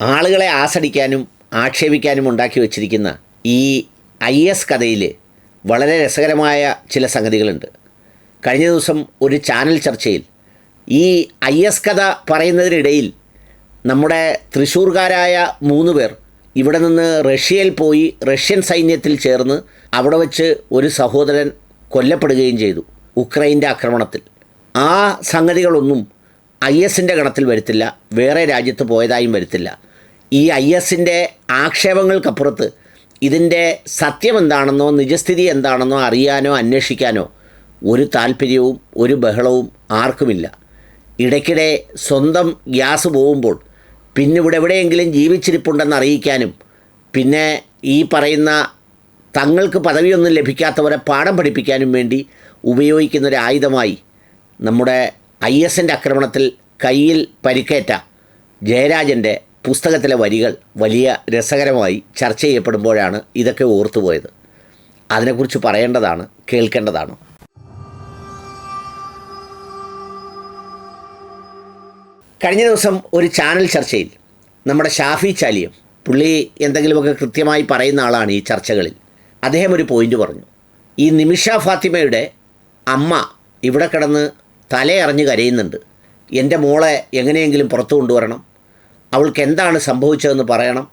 ആളുകളെ ആസടിക്കാനും ആക്ഷേപിക്കാനും ഉണ്ടാക്കി വച്ചിരിക്കുന്ന ഈ ഐ എസ് കഥയിൽ വളരെ രസകരമായ ചില സംഗതികളുണ്ട്. കഴിഞ്ഞ ദിവസം ഒരു ചാനൽ ചർച്ചയിൽ ഈ ഐ എസ് കഥ പറയുന്നതിനിടയിൽ നമ്മുടെ തൃശ്ശൂർകാരായ മൂന്ന് പേർ ഇവിടെ നിന്ന് റഷ്യയിൽ പോയി റഷ്യൻ സൈന്യത്തിൽ ചേർന്ന് അവിടെ വച്ച് ഒരു സഹോദരൻ കൊല്ലപ്പെടുകയും ചെയ്തു ഉക്രൈന്റെ ആക്രമണത്തിൽ. ആ സംഗതികളൊന്നും ഐ എസിന്റെ ഗണത്തിൽ വരുത്തില്ല വേറെ രാജ്യത്ത് പോയതായും വരുത്തില്ല. ഈ ഐ എസിന്റെ ആക്ഷേപങ്ങൾക്കപ്പുറത്ത് ഇതിന്റെ സത്യം എന്താണെന്നോ നിജസ്ഥിതി എന്താണെന്നോ അറിയാനോ അന്വേഷിക്കാനോ ഒരു താല്പര്യവും ഒരു ബഹളവും ആർക്കുമില്ല. ഇടയ്ക്കിടെ സ്വന്തം ഗ്യാസ് പോകുമ്പോൾ പിന്നെ ഇവിടെ എവിടെയെങ്കിലും ജീവിച്ചിരിപ്പുണ്ടെന്ന് അറിയിക്കാനും പിന്നെ ഈ പറയുന്ന തങ്ങൾക്ക് പദവിയൊന്നും ലഭിക്കാത്തവരെ പാഠം പഠിപ്പിക്കാനും വേണ്ടി ഉപയോഗിക്കുന്ന ആയുധമായി നമ്മുടെ ഐ എസിന്റെ ആക്രമണത്തിൽ കയ്യിൽ പരിക്കേറ്റ ജയരാജന്റെ പുസ്തകത്തിലെ വരികൾ വലിയ രസകരമായി ചർച്ച ചെയ്യപ്പെടുമ്പോഴാണ് ഇതൊക്കെ ഓർത്തുപോയത്. അതിനെക്കുറിച്ച് പറയേണ്ടതാണ് കേൾക്കേണ്ടതാണ്. കഴിഞ്ഞ ദിവസം ഒരു ചാനൽ ചർച്ചയിൽ നമ്മുടെ ഷാഫി ചാലിയം പുള്ളി എന്തെങ്കിലുമൊക്കെ കൃത്യമായി പറയുന്ന ആളാണ് ഈ ചർച്ചകളിൽ. അദ്ദേഹം ഒരു പോയിന്റ് പറഞ്ഞു. ഈ നിമിഷ ഫാത്തിമയുടെ അമ്മ ഇവിടെ കിടന്ന് തലയറിഞ്ഞ് കരയുന്നുണ്ട്. എന്റെ മോളെ എങ്ങനെയെങ്കിലും പുറത്തു കൊണ്ടുവരണം. അവൾക്ക് എന്താണ് സംഭവിച്ചതെന്ന് പറയണം.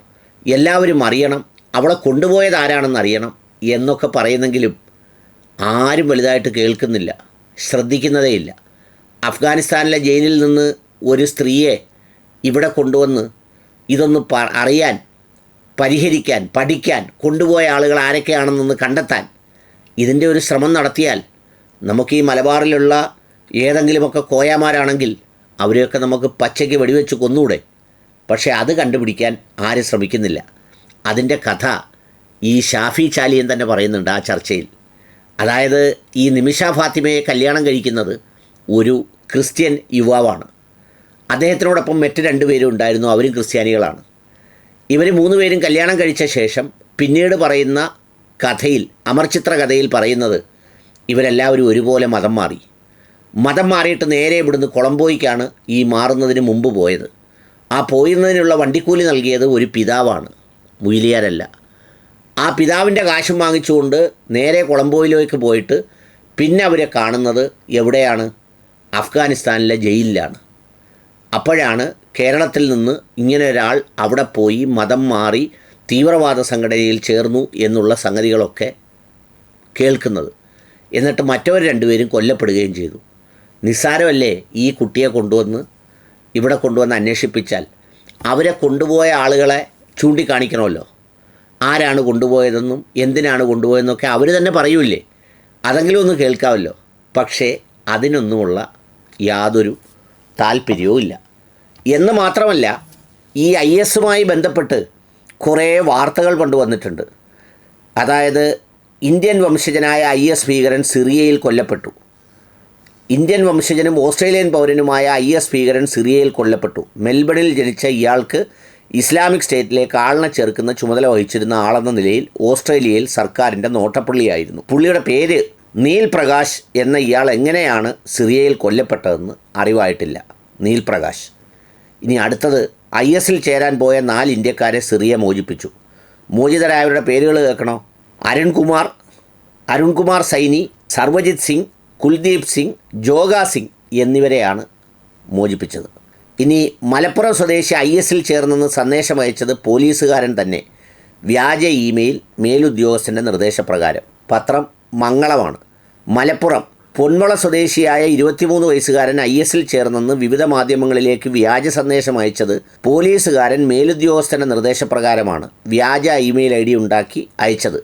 എല്ലാവരും അറിയണം. അവളെ കൊണ്ടുപോയത് ആരാണെന്ന് അറിയണം. എന്നൊക്കെ പറയുന്നെങ്കിലും ആരും വലുതായിട്ട് കേൾക്കുന്നില്ല. ശ്രദ്ധിക്കുന്നതേയില്ല അഫ്ഗാനിസ്ഥാനിലെ ജയിലിൽ നിന്ന് ഒരു സ്ത്രീയെ ഇവിടെ കൊണ്ടുവന്ന് ഇതൊന്ന് അറിയാൻ പരിഹരിക്കാൻ പഠിക്കാൻ കൊണ്ടുപോയ ആളുകൾ ആരൊക്കെയാണെന്നൊന്ന് കണ്ടെത്താൻ ഇതിന്റെ ഒരു ശ്രമം നടത്തിയാൽ നമുക്ക് ഈ മലബാറിലുള്ള ഏതെങ്കിലുമൊക്കെ കോയാമാരാണെങ്കിൽ അവരെയൊക്കെ നമുക്ക് പച്ചയ്ക്ക് വെടിവെച്ച് കൊന്നൂടെ? പക്ഷേ അത് കണ്ടുപിടിക്കാൻ ആരും ശ്രമിക്കുന്നില്ല. അതിന്റെ കഥ ഈ ഷാഫി ചാലിയൻ തന്നെ പറയുന്നുണ്ട് ആ ചർച്ചയിൽ. അതായത് ഈ നിമിഷ ഫാത്തിമയെ കല്യാണം കഴിക്കുന്നത് ഒരു ക്രിസ്ത്യൻ യുവാവാണ്. അദ്ദേഹത്തിനോടൊപ്പം മറ്റ് രണ്ടുപേരും ഉണ്ടായിരുന്നു അവരും ക്രിസ്ത്യാനികളാണ്. ഇവർ പേരും കല്യാണം കഴിച്ച ശേഷം പിന്നീട് പറയുന്ന കഥയിൽ അമർചിത്ര കഥയിൽ പറയുന്നത് ഇവരെല്ലാവരും ഒരുപോലെ മതം മാറി. മതം മാറിയിട്ട് നേരെ ഇവിടുന്ന് കൊളംബോയ്ക്കാണ് ഈ മാറുന്നതിന് മുമ്പ് പോയത്. ആ പോയിരുന്നതിനുള്ള വണ്ടിക്കൂലി നൽകിയത് ഒരു പിതാവാണ്. മുയിലിയാരല്ല. ആ പിതാവിന്റെ കാശും വാങ്ങിച്ചുകൊണ്ട് നേരെ കൊളംബോയിലേക്ക് പോയിട്ട് പിന്നെ അവരെ കാണുന്നത് എവിടെയാണ്? അഫ്ഗാനിസ്ഥാനിലെ ജയിലിലാണ്. അപ്പോഴാണ് കേരളത്തിൽ നിന്ന് ഇങ്ങനെ ഒരാൾ അവിടെ പോയി മതം മാറി തീവ്രവാദ സംഘടനയിൽ ചേർന്നു എന്നുള്ള സംഗതികളൊക്കെ കേൾക്കുന്നത്. എന്നിട്ട് മറ്റവർ രണ്ടുപേരും കൊല്ലപ്പെടുകയും ചെയ്തു. നിസ്സാരമല്ലേ ഈ കുട്ടിയെ കൊണ്ടുവന്ന് ഇവിടെ കൊണ്ടുവന്ന് അന്വേഷിപ്പിച്ചാൽ അവരെ കൊണ്ടുപോയ ആളുകളെ ചൂണ്ടിക്കാണിക്കണമല്ലോ. ആരാണ് കൊണ്ടുപോയതെന്നും എന്തിനാണ് കൊണ്ടുപോയതെന്നൊക്കെ അവർ തന്നെ പറയൂലേ അതെങ്കിലും ഒന്ന് കേൾക്കാമല്ലോ. പക്ഷേ അതിനൊന്നുമുള്ള യാതൊരു താല്പര്യവും ഇല്ല. എന്ന് മാത്രമല്ല ഈ ഐ എസുമായി ബന്ധപ്പെട്ട് കുറേ വാർത്തകൾ കൊണ്ടുവന്നിട്ടുണ്ട്. അതായത് ഇന്ത്യൻ വംശജനായ ഐ എസ് ഭീകരൻ സിറിയയിൽ കൊല്ലപ്പെട്ടു. ഇന്ത്യൻ വംശജനും ഓസ്ട്രേലിയൻ പൗരനുമായ ഐ എസ് ഭീകരൻ സിറിയയിൽ കൊല്ലപ്പെട്ടു. മെൽബണിൽ ജനിച്ച ഇയാൾക്ക് ഇസ്ലാമിക് സ്റ്റേറ്റിലേക്ക് ആളിനെ ചേർക്കുന്ന ചുമതല വഹിച്ചിരുന്ന ആളെന്ന നിലയിൽ ഓസ്ട്രേലിയയിൽ സർക്കാരിന്റെ നോട്ടപ്പുള്ളിയായിരുന്നു. പുള്ളിയുടെ പേര് നീൽ പ്രകാശ് എന്ന ഇയാൾ എങ്ങനെയാണ് സിറിയയിൽ കൊല്ലപ്പെട്ടതെന്ന് അറിവായിട്ടില്ല. നീൽ പ്രകാശ് ഇനി അടുത്തത് ഐ എസിൽ ചേരാൻ പോയ നാല് ഇന്ത്യക്കാരെ സിറിയ മോചിപ്പിച്ചു. മോചിതരായവരുടെ പേരുകൾ കേൾക്കണോ? അരുൺകുമാർ അരുൺകുമാർ സൈനി സർവജിത് സിംഗ് കുൽദീപ് സിംഗ് ജോഗ സിംഗ് എന്നിവരെയാണ് മോചിപ്പിച്ചത്. ഇനി മലപ്പുറം സ്വദേശി ഐ എസിൽ ചേർന്നെന്ന് സന്ദേശം അയച്ചത് പോലീസുകാരൻ തന്നെ. വ്യാജ ഇമെയിൽ മേലുദ്യോഗസ്ഥന്റെ നിർദ്ദേശപ്രകാരം. പത്രം മംഗളമാണ്. മലപ്പുറം പൊന്മുള സ്വദേശിയായ ഇരുപത്തിമൂന്ന് വയസ്സുകാരൻ ഐ എസിൽ ചേർന്നെന്ന് വിവിധ മാധ്യമങ്ങളിലേക്ക് വ്യാജ സന്ദേശം അയച്ചത് പോലീസുകാരൻ മേലുദ്യോഗസ്ഥന്റെ നിർദ്ദേശപ്രകാരമാണ്. വ്യാജ ഇമെയിൽ ഐ ഡി ഉണ്ടാക്കി അയച്ചത്.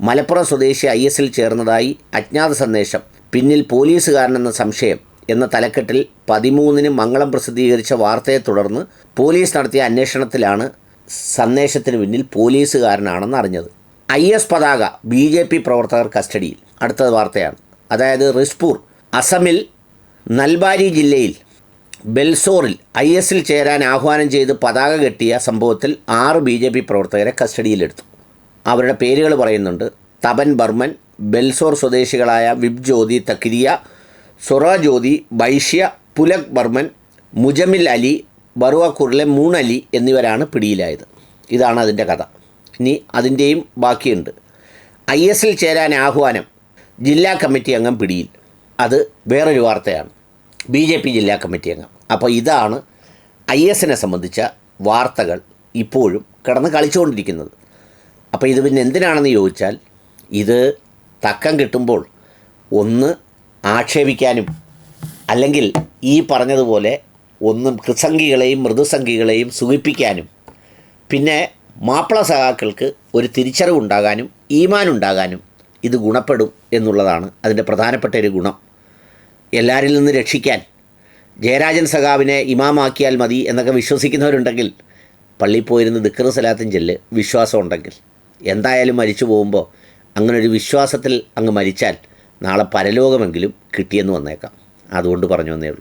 മലപ്പുറം സ്വദേശി ഐ എസിൽ ചേർന്നതായി അജ്ഞാത സന്ദേശം പിന്നിൽ പോലീസുകാരനെന്ന സംശയം എന്ന തലക്കെട്ടിൽ പതിമൂന്നിന് മംഗളം പ്രസിദ്ധീകരിച്ച വാർത്തയെ തുടർന്ന് പോലീസ് നടത്തിയ അന്വേഷണത്തിലാണ് സന്ദേശത്തിന് പിന്നിൽ പോലീസുകാരനാണെന്ന് അറിഞ്ഞത്. ഐ എസ് പതാക ബി ജെ പി പ്രവർത്തകർ കസ്റ്റഡിയിൽ. അടുത്ത വാർത്തയാണ്. അതായത് റിസ്പൂർ അസമിൽ നൽബാരി ജില്ലയിൽ ബെൽസോറിൽ ഐ എസിൽ ചേരാൻ ആഹ്വാനം ചെയ്ത് പതാക കെട്ടിയ സംഭവത്തിൽ ആറ് ബി ജെ പി പ്രവർത്തകരെ കസ്റ്റഡിയിലെടുത്തു. അവരുടെ പേരുകൾ പറയുന്നുണ്ട്. തപൻ ബർമൻ ബെൽസോർ സ്വദേശികളായ വിബ് ജ്യോതി തക്കിരിയ സൊറ ജ്യോതി ബൈഷ്യ പുലക് ബർമൻ മുജമിൽ അലി ബറുവാക്കൂറിലെ മൂണലി എന്നിവരാണ് പിടിയിലായത്. ഇതാണ് അതിന്റെ കഥ. ഇനി അതിന്റെയും ബാക്കിയുണ്ട്. ഐ എസിൽ ചേരാൻ ആഹ്വാനം ജില്ലാ കമ്മിറ്റി അംഗം പിടിയിൽ. അത് വേറൊരു വാർത്തയാണ്. ബി ജെ പി ജില്ലാ കമ്മിറ്റി അംഗം. അപ്പോൾ ഇതാണ് ഐ എസിനെ സംബന്ധിച്ച വാർത്തകൾ ഇപ്പോഴും കിടന്ന് കളിച്ചുകൊണ്ടിരിക്കുന്നത്. അപ്പോൾ ഇത് പിന്നെ എന്തിനാണെന്ന് ചോദിച്ചാൽ ഇത് തക്കം കിട്ടുമ്പോൾ ഒന്ന് ആക്ഷേപിക്കാനും അല്ലെങ്കിൽ ഈ പറഞ്ഞതുപോലെ ഒന്നും കൃസംഗികളെയും മൃദുസംഗികളെയും സുഖിപ്പിക്കാനും പിന്നെ മാപ്പിള സഖാക്കൾക്ക് ഒരു തിരിച്ചറിവുണ്ടാകാനും ഈമാനുണ്ടാകാനും ഇത് ഗുണപ്പെടും എന്നുള്ളതാണ് അതിന്റെ പ്രധാനപ്പെട്ട ഒരു ഗുണം. എല്ലാവരിൽ നിന്ന് രക്ഷിക്കാൻ ജയരാജൻ സഖാവിനെ ഇമാമാക്കിയാൽ മതി എന്നൊക്കെ വിശ്വസിക്കുന്നവരുണ്ടെങ്കിൽ പള്ളിയിൽ പോയിരുന്ന് ദിക്കറ് സലാത്തും ചെല്ല് വിശ്വാസം ഉണ്ടെങ്കിൽ എന്തായാലും മരിച്ചു പോകുമ്പോൾ അങ്ങനൊരു വിശ്വാസത്തിൽ അങ്ങ് മരിച്ചാൽ നാളെ പരലോകമെങ്കിലും കിട്ടിയെന്ന് വന്നേക്കാം. അതുകൊണ്ട് പറഞ്ഞു വന്നേ ഉള്ളൂ.